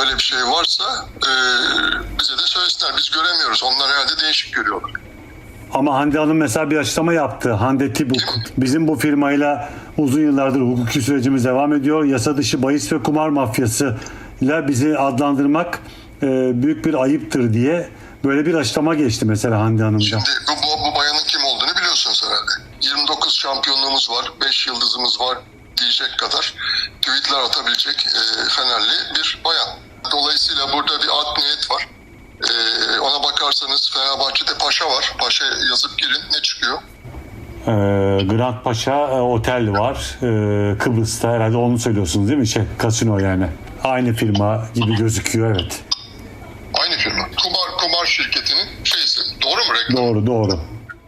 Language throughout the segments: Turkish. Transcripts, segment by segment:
öyle bir şey varsa e, bize de söylesinler. Biz göremiyoruz. Onlar herhalde değişik görüyorlar. Ama Hande Hanım mesela bir açıklama yaptı. Hande Tibuk bizim bu firmayla uzun yıllardır hukuki sürecimiz devam ediyor. Yasa dışı bahis ve kumar mafyası ile bizi adlandırmak e, büyük bir ayıptır diye böyle bir açıklama geçti mesela Hande Hanım'da. Şimdi bu, bu, bu bayanın kim olduğunu biliyorsunuz herhalde. 29 şampiyonluğumuz var, 5 yıldızımız var diyecek kadar tweetler atabilecek e, Fenerli bir bayan. Dolayısıyla burada bir art niyet var. E, ona bakarsanız Fenerbahçe'de Paşa var. Paşa yazıp girin ne çıkıyor? E, Grand Paşa e, Otel var e, Kıbrıs'ta herhalde onu söylüyorsunuz değil mi? Şey, kasino yani. Aynı firma gibi gözüküyor evet. Aynı firma. Kumar, kumar şirketinin şeysi. Doğru mu reklam? Doğru doğru.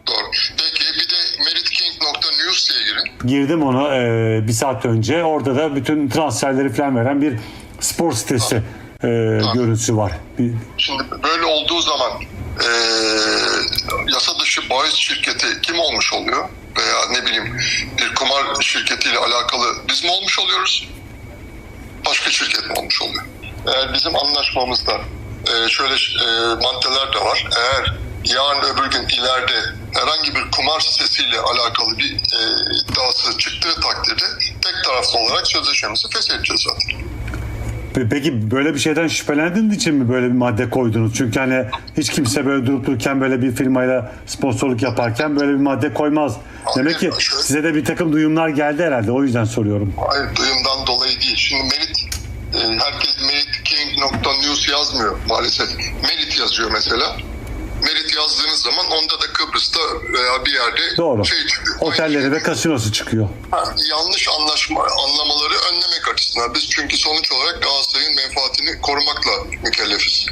Doğru. Peki bir de meritking.news diye girin. Girdim onu e, bir saat önce. Orada da bütün transferleri falan veren bir spor sitesi e, görüntüsü var. Şimdi böyle olduğu zaman eee, yasa dışı bahis şirketi kim olmuş oluyor? Veya ne bileyim bir kumar şirketiyle alakalı biz mi olmuş oluyoruz? Başka şirket mi olmuş oluyor? Eğer bizim anlaşmamızda eee, şöyle eee, maddeler de var. Eğer yarın öbür gün ileride herhangi bir kumar sitesiyle alakalı bir eee iddiası çıktığı takdirde tek taraflı olarak sözleşmemizi feshedeceğiz zaten. Pe- Peki böyle bir şeyden şüphelendiğiniz için mi böyle bir madde koydunuz? Çünkü hani hiç kimse böyle durup dururken böyle bir firmayla sponsorluk yaparken böyle bir madde koymaz. Demek ki size de bir takım duyumlar geldi herhalde. O yüzden soruyorum. Hayır duyumdan dolayı değil. Şimdi Merit e, herkes meritking.news yazmıyor maalesef. Merit yazıyor mesela. Merit yazdığınız zaman onda da Kıbrıs'ta veya bir yerde Doğru. şey çıkıyor. Otelleri ve kasinosu çıkıyor. Ha, yanlış anlaşma anlamaları açısından. Biz çünkü sonuç olarak Galatasaray'ın menfaatini korumakla mükellefiz.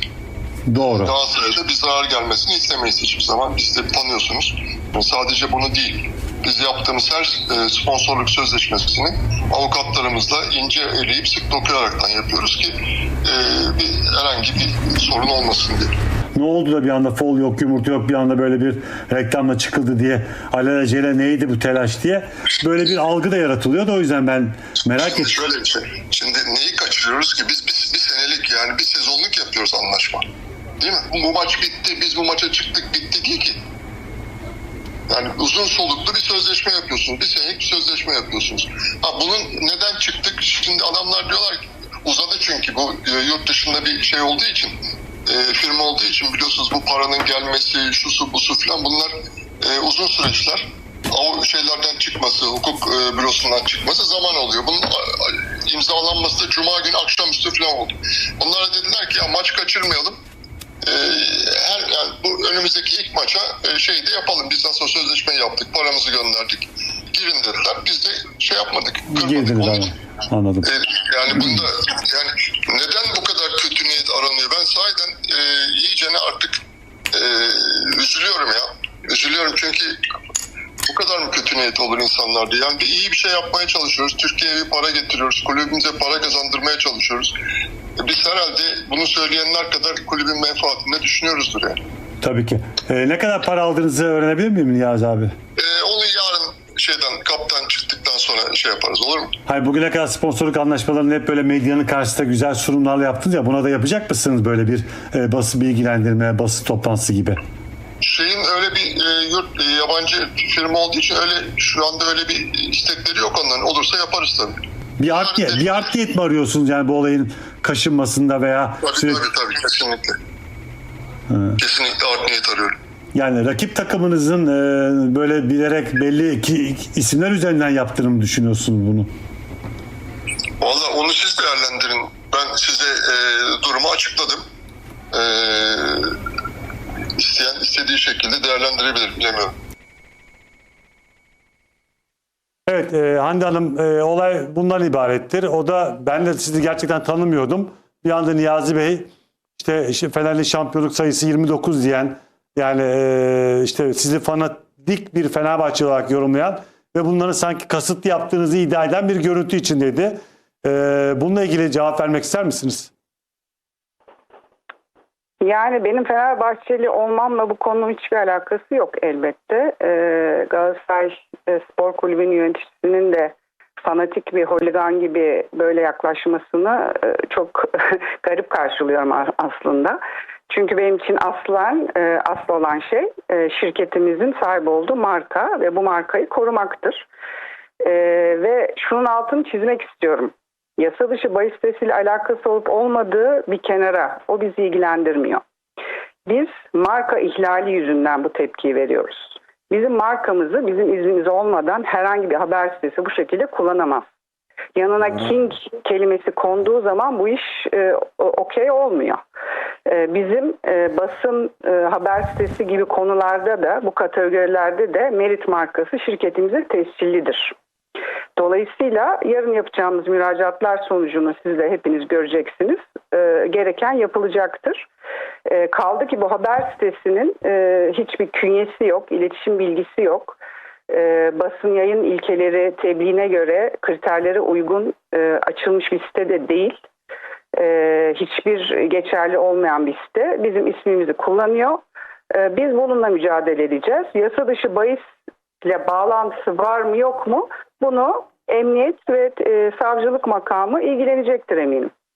Doğru. Galatasaray'da bir zarar gelmesini istemeyiz hiçbir zaman. Biz de tanıyorsunuz. Sadece bunu değil. Biz yaptığımız her e, sponsorluk sözleşmesini avukatlarımızla ince eleyip sık dokuyaraktan yapıyoruz ki e, bir, herhangi bir sorun olmasın diye. Ne oldu da bir anda fol yok yumurta yok bir anda böyle bir reklamla çıkıldı diye alelacele neydi bu telaş diye böyle bir algı da yaratılıyor da o yüzden ben merak ettim. şöyle bir şey. Şimdi neyi kaçırıyoruz ki? Biz bir, bir senelik yani bir sezonluk yapıyoruz anlaşma. Değil mi? Bu, bu maç bitti, biz bu maça çıktık bitti değil ki. Yani uzun soluklu bir sözleşme yapıyorsunuz. Bir senelik bir sözleşme yapıyorsunuz. Ha bunun neden çıktık? Şimdi adamlar diyorlar ki uzadı çünkü bu e, yurt dışında bir şey olduğu için e, firma olduğu için biliyorsunuz bu paranın gelmesi, şusu busu falan bunlar e, uzun süreçler. O şeylerden çıkması, hukuk e, bürosundan çıkması zaman oluyor. Bunun imzalanması da cuma günü akşamüstü falan oldu. Onlara dediler ki ya maç kaçırmayalım. E, her yani bu önümüzdeki ilk maça e, şey de yapalım. Biz nasıl sözleşme yaptık, paramızı gönderdik. Girin dediler. Biz de şey yapmadık. kırmadık. Girdiniz abi. Anladım. e, yani bunda yani neden bu kadar kötü niyet aranıyor? Ben sahiden e, iyicene artık e, üzülüyorum ya. Üzülüyorum çünkü bu kadar mı kötü niyet olur insanlarda? Yani bir iyi bir şey yapmaya çalışıyoruz. Türkiye'ye bir para getiriyoruz. Kulübümüze para kazandırmaya çalışıyoruz. E, Biz herhalde bunu söyleyenler kadar kulübün menfaatini düşünüyoruzdur yani. Tabii ki. Ee, ne kadar para aldığınızı öğrenebilir miyim Niyazi abi? E, onu yarın şeyden kaptan sonra şey yaparız olur mu? Hayır bugüne kadar sponsorluk anlaşmalarını hep böyle medyanın karşısında güzel sunumlarla yaptınız ya buna da yapacak mısınız böyle bir e, basın bilgilendirme, basın toplantısı gibi? Şeyin öyle bir e, yurt e, yabancı firma olduğu için öyle şu anda öyle bir istekleri yok onların. Olursa yaparız tabii. Bir art bir art niyet mi arıyorsunuz yani bu olayın kaşınmasında veya Tabii sürekli tabii tabii kesinlikle. Kesinlikle art niyet arıyorum. Yani rakip takımınızın e, böyle bilerek belli ki, isimler üzerinden yaptığını düşünüyorsunuz bunu? Valla onu siz değerlendirin. Ben size e, durumu açıkladım. E, isteyen istediği şekilde değerlendirebilir. Bilemiyorum. Evet e, Hande Hanım e, olay bundan ibarettir. O da ben de sizi gerçekten tanımıyordum. Bir anda Niyazi Bey işte, işte Fenerli şampiyonluk sayısı 29 diyen yani işte sizi fanatik bir Fenerbahçe olarak yorumlayan ve bunları sanki kasıtlı yaptığınızı iddia eden bir görüntü içindeydi. E, bununla ilgili cevap vermek ister misiniz? Yani benim Fenerbahçeli olmamla bu konunun hiçbir alakası yok elbette. Ee, Galatasaray Spor Kulübü'nün yöneticisinin de fanatik bir holigan gibi böyle yaklaşmasını çok garip karşılıyorum aslında. Çünkü benim için aslen e, asıl olan şey e, şirketimizin sahip olduğu marka ve bu markayı korumaktır. E, ve şunun altını çizmek istiyorum. Yasa dışı bahis sitesiyle alakası olup olmadığı bir kenara. O bizi ilgilendirmiyor. Biz marka ihlali yüzünden bu tepkiyi veriyoruz. Bizim markamızı bizim iznimiz olmadan herhangi bir haber sitesi bu şekilde kullanamaz. Yanına King kelimesi konduğu zaman bu iş e, okey olmuyor. E, bizim e, basın e, haber sitesi gibi konularda da bu kategorilerde de Merit markası şirketimize tescillidir. Dolayısıyla yarın yapacağımız müracaatlar sonucunu siz de hepiniz göreceksiniz. E, gereken yapılacaktır. E, kaldı ki bu haber sitesinin e, hiçbir künyesi yok, iletişim bilgisi yok. E, basın yayın ilkeleri tebliğine göre kriterlere uygun e, açılmış bir site de değil. E, hiçbir geçerli olmayan bir site. Bizim ismimizi kullanıyor. E, biz bununla mücadele edeceğiz. Yasa dışı bahis ile bağlantısı var mı yok mu? Bunu emniyet ve e, savcılık makamı ilgilenecektir eminim.